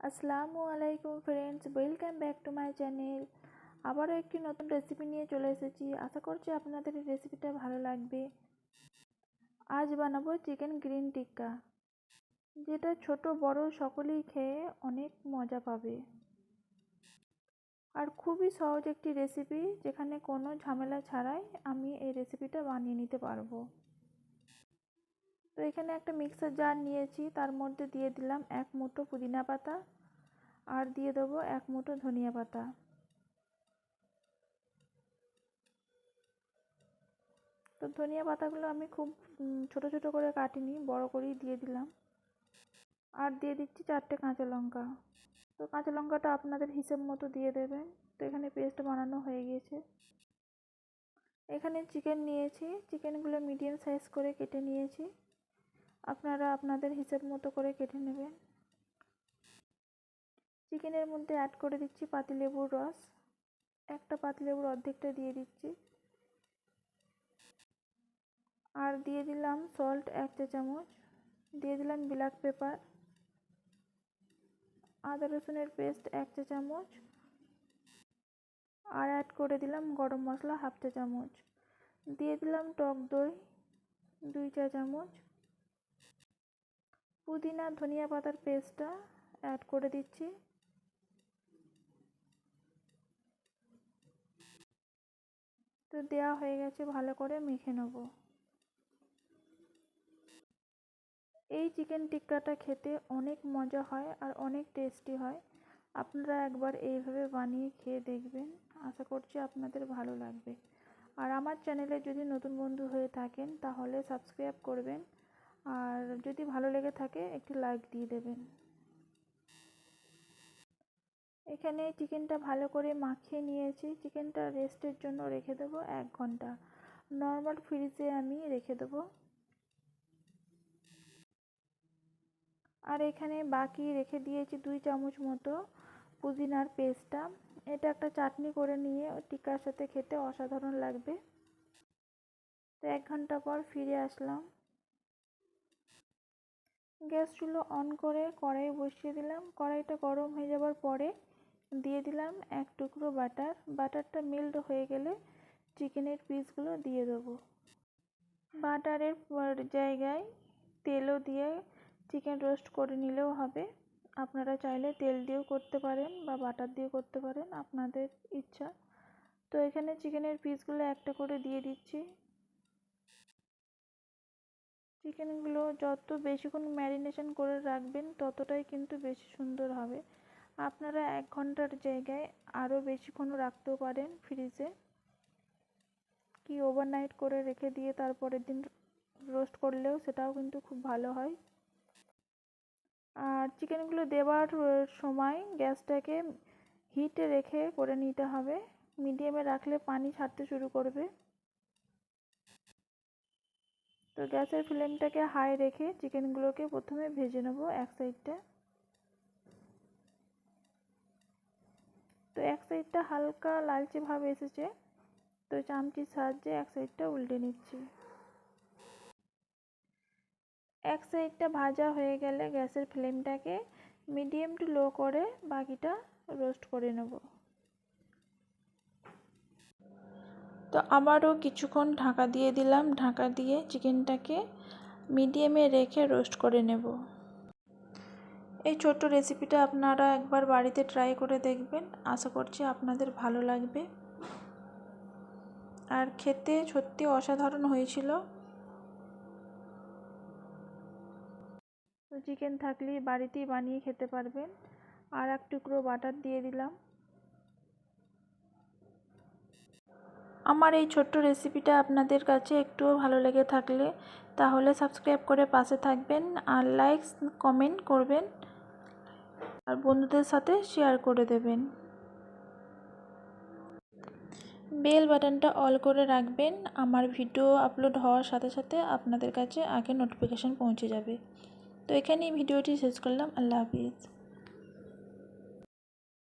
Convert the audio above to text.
আসসালামু আলাইকুম friends welcome back to my channel আবারও একটি নতুন রেসিপি নিয়ে চলে এসেছি। আশা করছি আপনাদের এই রেসিপিটা ভালো লাগবে। আজ বানাবো চিকেন গ্রিন টিক্কা যেটা ছোট, বড় সকলেই খেয়ে অনেক মজা পাবে। আর খুবই সহজ একটি রেসিপি যেখানে কোনো ঝামেলা ছাড়াই আমি এই রেসিপিটা বানিয়ে নিতে পারব। তো এখানে একটা মিক্সার জার নিয়েছি, তার মধ্যে দিয়ে দিলাম এক মুঠো পুদিনা পাতা আর দিয়ে দেবো এক মুঠো ধনিয়া পাতা। তো ধনিয়া পাতাগুলো আমি খুব ছোট ছোট করে কাটিনি, বড় করেই দিয়ে দিলাম। আর দিয়ে দিচ্ছি চারটে কাঁচা লঙ্কা। তো কাঁচা লঙ্কাটা আপনাদের হিসেব মতো দিয়ে দেবেন। তো এখানে পেস্ট বানানো হয়ে গিয়েছে এখানে চিকেন নিয়েছি। চিকেনগুলো মিডিয়াম সাইজ করে কেটে নিয়েছি। আপনারা আপনাদের হিসেব মতো করে কেটে নেবেন। চিকেনের মধ্যে অ্যাড করে দিচ্ছি পাতিলেবুর রস। একটা পাতিলেবুর অর্ধেকটা দিয়ে দিচ্ছি। আর দিয়ে দিলাম সল্ট এক চা চামচ। দিয়ে দিলাম ব্ল্যাক পেপার আদা রসুনের পেস্ট এক চা চামচ। আর অ্যাড করে দিলাম গরম মশলা হাফ চা চামচ। দিয়ে দিলাম টক দই দুই চা চামচ। পুদিনা, ধনিয়া পাতার পেস্টটা অ্যাড করে দিচ্ছি। তো দেওয়া হয়ে গেছে, ভালো করে মেখে নেব। এই চিকেন টিক্কাটা খেতে অনেক মজা হয় আর অনেক টেস্টি হয়। আপনারা একবার এইভাবে বানিয়ে খেয়ে দেখবেন। আশা করছি আপনাদের ভালো লাগবে। আর আমার চ্যানেলে যদি নতুন বন্ধু হয়ে থাকেন, তাহলে সাবস্ক্রাইব করবেন। আর যদি ভালো লেগে থাকে, একটি লাইক দিয়ে দেবেন। এখানে চিকেনটা ভালো করে মাখিয়ে নিয়েছি। চিকেনটা রেস্টের জন্য রেখে দেবো এক ঘণ্টা। নর্মাল ফ্রিজে আমি রেখে দেবো। আর এখানে বাকি রেখে দিয়েছি দুই চামচ মতো পুদিনার পেস্টটা। এটা একটা চাটনি করে নিয়ে টিকার সাথে খেতে অসাধারণ লাগবে। তো এক ঘণ্টা পর ফিরে আসলাম। গ্যাস চুলো অন করে কড়াই বসিয়ে দিলাম। কড়াইটা গরম হয়ে যাবার পরে দিয়ে দিলাম এক টুকরো বাটার। বাটারটা মেল্ট হয়ে গেলে চিকেনের পিসগুলো দিয়ে দেবো। বাটারের জায়গায় তেলও দিয়ে চিকেন রোস্ট করে নিলেও হবে। আপনারা চাইলে তেল দিয়েও করতে পারেন বা বাটার দিয়েও করতে পারেন, আপনাদের ইচ্ছা। তো এখানে চিকেনের পিসগুলো একটা করে দিয়ে দিচ্ছি। চিকেনগুলো যত বেশিক্ষণ ম্যারিনেশন করে রাখবেন, ততটাই কিন্তু বেশি সুন্দর হবে। আপনারা এক ঘণ্টার জায়গায় আরও বেশিক্ষণ রাখতেও পারেন ফ্রিজে কি ওভারনাইট করে রেখে দিয়ে তারপরের দিন রোস্ট করলেও সেটাও কিন্তু খুব ভালো হয়। আর চিকেনগুলো দেওয়ার সময় গ্যাসটাকে হিটে রেখে করে নিতে হবে। মিডিয়ামে রাখলে পানি ছাড়তে শুরু করবে। তো গ্যাসের ফ্লেমটাকে হাই রেখে চিকেনগুলোকে প্রথমে ভেজে নেব এক সাইডটা। তো এক সাইডটা হালকা লালচে ভাব এসেছে, তো চামচির সাহায্যে এক সাইডটা উল্টে নিচ্ছি। এক সাইডটা ভাজা হয়ে গেলে গ্যাসের ফ্লেমটাকে মিডিয়াম টু লো করে বাকিটা রোস্ট করে নেব। তো আবারও কিছুক্ষণ ঢাকা দিয়ে দিলাম। ঢাকা দিয়ে চিকেনটাকে মিডিয়ামে রেখে রোস্ট করে নেব। এই ছোট্ট রেসিপিটা আপনারা একবার বাড়িতে ট্রাই করে দেখবেন। আশা করছি আপনাদের ভালো লাগবে। আর খেতে সত্যি অসাধারণ হয়েছিল। তো চিকেন থাকলে বাড়িতেই বানিয়ে খেতে পারবেন। আর এক টুকরো বাটার দিয়ে দিলাম। আমার এই ছোট্ট রেসিপিটা আপনাদের কাছে একটুও ভালো লেগে থাকলে তাহলে সাবস্ক্রাইব করে পাশে থাকবেন আর লাইক কমেন্ট করবেন আর বন্ধুদের সাথে শেয়ার করে দেবেন। বেল বাটনটা অল করে রাখবেন। আমার ভিডিও আপলোড হওয়ার সাথে সাথে আপনাদের কাছে আগে নোটিফিকেশান পৌঁছে যাবে। তো এখানেই ভিডিওটি শেষ করলাম। আল্লাহ হাফিজ।